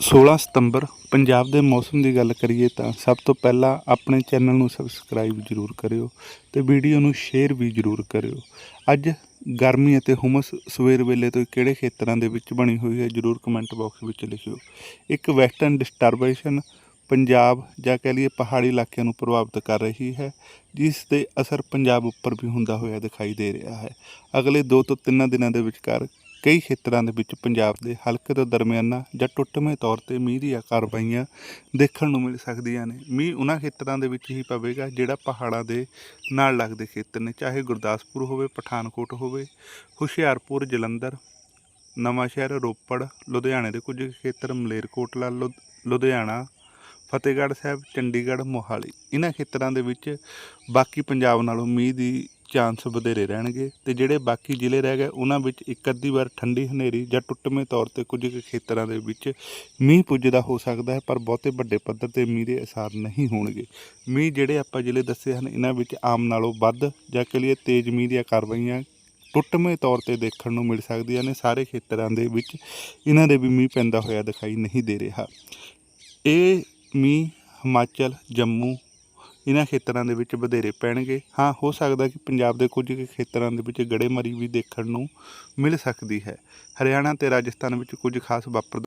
16 ਸਤੰਬਰ ਪੰਜਾਬ ਦੇ ਮੌਸਮ ਦੀ ਗੱਲ ਕਰੀਏ ਤਾਂ ਸਭ ਤੋਂ ਪਹਿਲਾਂ ਆਪਣੇ ਚੈਨਲ ਨੂੰ ਸਬਸਕ੍ਰਾਈਬ ਜ਼ਰੂਰ ਕਰਿਓ ਤੇ ਵੀਡੀਓ ਨੂੰ ਸ਼ੇਅਰ ਵੀ ਜ਼ਰੂਰ ਕਰਿਓ। ਅੱਜ ਗਰਮੀ ਅਤੇ ਹੁਮਸ ਸਵੇਰ ਵੇਲੇ ਤੋਂ ਕਿਹੜੇ ਖੇਤਰਾਂ ਦੇ ਵਿੱਚ ਬਣੀ ਹੋਈ ਹੈ ਜ਼ਰੂਰ ਕਮੈਂਟ ਬਾਕਸ ਵਿੱਚ ਲਿਖਿਓ। ਇੱਕ ਵੈਸਟਰਨ ਡਿਸਟਰਬੇਸ਼ਨ ਪੰਜਾਬ ਜਾਂ ਕਹਿ ਲਈਏ ਪਹਾੜੀ ਇਲਾਕਿਆਂ ਨੂੰ ਪ੍ਰਭਾਵਿਤ ਕਰ ਰਹੀ ਹੈ, ਜਿਸ ਦੇ ਅਸਰ ਪੰਜਾਬ ਉੱਪਰ ਵੀ ਹੁੰਦਾ ਹੋਇਆ ਦਿਖਾਈ ਦੇ ਰਿਹਾ ਹੈ। ਅਗਲੇ 2 ਤੋਂ 3 ਦਿਨਾਂ ਦੇ ਵਿਚਕਾਰ ਕਈ ਖੇਤਰਾਂ ਦੇ ਵਿੱਚ ਪੰਜਾਬ ਦੇ ਹਲਕੇ ਤੋਂ ਦਰਮਿਆਨਾ ਜਾਂ ਟੁੱਟਵੇਂ ਤੌਰ ਤੇ ਮੀਂਹ ਦੀਆਂ ਕਾਰਵਾਈਆਂ ਦੇਖਣ ਨੂੰ ਮਿਲ ਸਕਦੀਆਂ ਨੇ। ਮੀਂਹ ਉਹਨਾਂ ਖੇਤਰਾਂ ਦੇ ਵਿੱਚ ਹੀ ਪਵੇਗਾ ਜਿਹੜਾ ਪਹਾੜਾਂ ਦੇ ਨਾਲ ਲੱਗਦੇ ਖੇਤਰ ਨੇ, ਚਾਹੇ ਗੁਰਦਾਸਪੁਰ ਹੋਵੇ, ਪਠਾਨਕੋਟ ਹੋਵੇ, ਹੁਸ਼ਿਆਰਪੁਰ, ਜਲੰਧਰ ਨਵਾਂ ਸ਼ਹਿਰ ਰੋਪੜ, ਲੁਧਿਆਣੇ ਦੇ ਕੁਝ ਖੇਤਰ, ਮਲੇਰਕੋਟਲਾ, ਲੁ- ਲੁਧਿਆਣਾ, ਫਤਿਹਗੜ੍ਹ ਸਾਹਿਬ, ਚੰਡੀਗੜ੍ਹ, ਮੋਹਾਲੀ। ਇਹਨਾਂ ਖੇਤਰਾਂ ਦੇ ਵਿੱਚ ਬਾਕੀ ਪੰਜਾਬ ਨਾਲੋਂ ਮੀਂਹ ਦੀ ਚਾਂਸ ਵਧੇਰੇ ਰਹਿਣਗੇ ਤੇ ਜਿਹੜੇ ਬਾਕੀ ਜ਼ਿਲ੍ਹੇ ਰਹਿ ਗਏ, ਉਹਨਾਂ ਵਿੱਚ ਇੱਕ ਅੱਧੀ ਵਾਰ ਠੰਡੀ ਹਨੇਰੀ ਜਾਂ ਟੁੱਟਵੇਂ ਤੌਰ ਤੇ ਕੁਝ ਕੁ ਖੇਤਰਾਂ ਦੇ ਵਿੱਚ ਮੀਂਹ ਪੁੱਜਦਾ ਹੋ ਸਕਦਾ ਹੈ, ਪਰ ਬਹੁਤੇ ਵੱਡੇ ਪੱਧਰ ਤੇ ਮੀਂਹ ਦੇ ਅਸਾਰ ਨਹੀਂ ਹੋਣਗੇ। ਮੀਂਹ ਜਿਹੜੇ ਆਪਾਂ ਜ਼ਿਲ੍ਹੇ ਦੱਸੇ ਹਨ, ਇਹਨਾਂ ਵਿੱਚ ਆਮ ਨਾਲੋਂ ਵੱਧ ਜਾਂ ਕਿ ਲਈ ਤੇਜ਼ ਮੀਂਹ ਦੀਆਂ ਕਾਰਵਾਈਆਂ ਟੁੱਟਵੇਂ ਤੌਰ ਤੇ ਦੇਖਣ ਨੂੰ ਮਿਲ ਸਕਦੀਆਂ ਨੇ। ਸਾਰੇ ਖੇਤਰਾਂ ਦੇ ਵਿੱਚ ਇਹਨਾਂ ਦੇ ਵੀ ਮੀਂਹ ਪੈਂਦਾ ਹੋਇਆ ਦਿਖਾਈ ਨਹੀਂ ਦੇ ਰਿਹਾ। ਇਹ ਮੀਂਹ ਹਿਮਾਚਲ, ਜੰਮੂ ਇਹਨਾਂ ਖੇਤਰਾਂ ਦੇ ਵਿੱਚ ਵਧੇਰੇ ਪੈਣਗੇ। ਹਾਂ, ਹੋ ਸਕਦਾ ਕਿ ਪੰਜਾਬ ਦੇ ਕੁਝ ਕੁ ਖੇਤਰਾਂ ਦੇ ਵਿੱਚ ਗੜੇਮਾਰੀ ਵੀ ਦੇਖਣ ਨੂੰ ਮਿਲ ਸਕਦੀ ਹੈ। ਹਰਿਆਣਾ ਤੇ ਰਾਜਸਥਾਨ ਵਿੱਚ ਕੁਝ ਖਾਸ ਵਾਪਰ